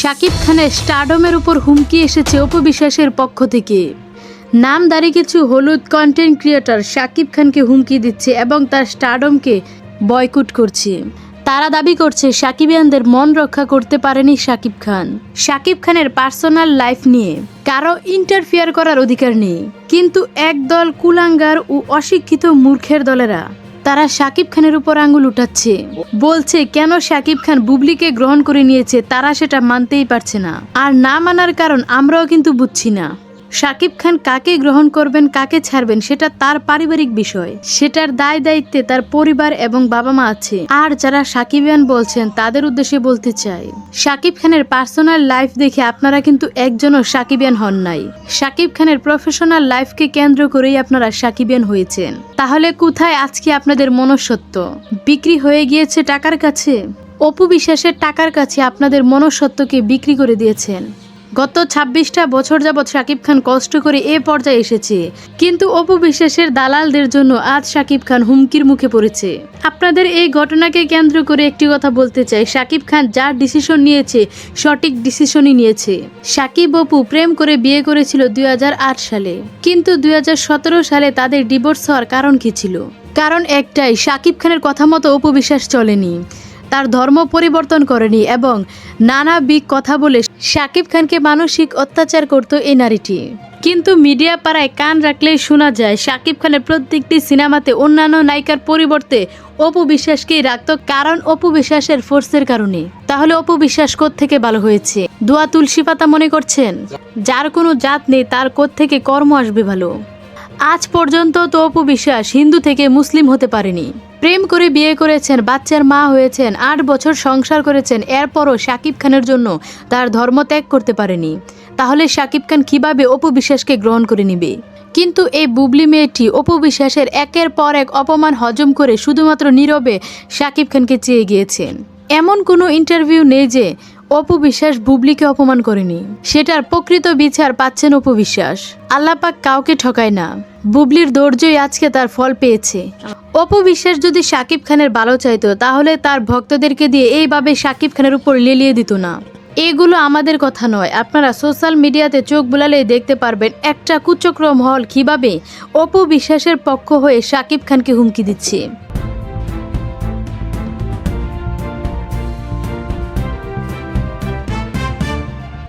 শাকিব খানের স্টারডমের উপর হুমকি এসেছে অপবিশ্বাসের পক্ষ থেকে। নামদারি কিছু হলুদ কন্টেন্ট ক্রিয়েটর শাকিব খানকে হুমকি দিচ্ছে এবং তার স্টারডমকে বয়কুট করছে। তারা দাবি করছে সাকিবিয়ানদের মন রক্ষা করতে পারেনি শাকিব খান। শাকিব খানের পার্সোনাল লাইফ নিয়ে কারও ইন্টারফিয়ার করার অধিকার নেই। কিন্তু একদল কুলাঙ্গার ও অশিক্ষিত মূর্খের দলেরা তারা শাকিব খানের উপর আঙুল উঠাচ্ছে। বলছে, কেন শাকিব খান বুবলিকে গ্রহণ করে নিয়েছে, তারা সেটা মানতেই পারছে না। আর না মানার কারণ আমরাও কিন্তু বুঝছি না। শাকিব খান কাকে গ্রহণ করবেন, কাকে ছাড়বেন, সেটা তার পারিবারিক বিষয়। সেটার দায় দায়িত্বে তার পরিবার এবং বাবা মা আছে। আর যারা সাকিবিয়ান বলছেন, তাদের উদ্দেশ্যে বলতে চাই শাকিব খানের পার্সোনাল লাইফ দেখে আপনারা কিন্তু একজনও সাকিবিয়ান হন নাই। শাকিব খানের প্রফেশনাল লাইফকে কেন্দ্র করেই আপনারা সাকিবিয়ান হয়েছেন। তাহলে কোথায় আজকে আপনাদের মনসত্ব বিক্রি হয়ে গিয়েছে টাকার কাছে? অপু বিশ্বাসের টাকার কাছে আপনাদের মনসত্বকে বিক্রি করে দিয়েছেন। গত ছাব্বিশটা বছর যাবৎ শাকিব খান কষ্ট করে এ পর্যায়ে এসেছে। কিন্তু অপু বিশ্বাসের দালালদের জন্য আজ শাকিব খান হুমকির মুখে পড়েছে। আপনাদের এই ঘটনাকে কেন্দ্র করে একটি কথা বলতে চাই। শাকিব খান যা ডিসিশন নিয়েছে, সঠিক ডিসিশনই নিয়েছে। শাকিব অপু প্রেম করে বিয়ে করেছিল দুই হাজার আট সালে। কিন্তু দুই হাজার সতেরো সালে তাদের ডিভোর্স হওয়ার কারণ কি ছিল? কারণ একটাই, শাকিব খানের কথা মতো অপু বিশ্বাস চলেনি। তার ধর্ম পরিবর্তন করেনি এবং নানা বিক কথা বলে শাকিব খানকে মানসিক অত্যাচার করত এই নারীটি। কিন্তু মিডিয়া পাড়ায় কান রাখলেই শোনা যায়, শাকিব খানের প্রত্যেকটি সিনেমাতে অন্যান্য নায়িকার পরিবর্তে অপু বিশ্বাসকেই রাখত কারণ অপু বিশ্বাসের ফোর্সের কারণে। তাহলে অপু বিশ্বাস থেকে ভালো হয়েছে? দোয়া তুলসী পাতা মনে করছেন? যার কোনো জাত নেই, তার থেকে কর্ম আসবে ভালো? আজ পর্যন্ত তো অপু বিশ্বাস হিন্দু থেকে মুসলিম হতে পারেনি। প্রেম করে বিয়ে করেছেন, বাচ্চার মা হয়েছেন, আট বছর সংসার করেছেন, এরপরও শাকিব খানের জন্য তার ধর্ম ত্যাগ করতে পারেনি। তাহলে শাকিব খান কীভাবে অপু বিশ্বাসকে গ্রহণ করে নিবে? কিন্তু এই বুবলি মেয়েটি অপু বিশ্বাসের একের পর এক অপমান হজম করে শুধুমাত্র নীরবে শাকিব খানকে চেয়ে গিয়েছেন এমন কোনো ইন্টারভিউ নেই যে অপু বিশ্বাস বুবলিকে অপমান করেনি। সেটার প্রকৃত বিচার পাচ্ছেন অপু বিশ্বাস আল্লাপাক কাউকে ঠকায় না। বুবলির ধৈর্যই আজকে তার ফল পেয়েছে। অপু বিশ্বাস যদি শাকিব খানের ভালো চাইতো, তাহলে তার ভক্তদেরকে দিয়ে এইভাবে সাকিব খানের উপর লেলিয়ে দিত না। এগুলো আমাদের কথা নয়। আপনারা সোশ্যাল মিডিয়াতে চোখ বুলালেই দেখতে পারবেন একটা কুচক্র মহল কীভাবে অপু বিশ্বাসের পক্ষ হয়ে শাকিব খানকে হুমকি দিচ্ছে।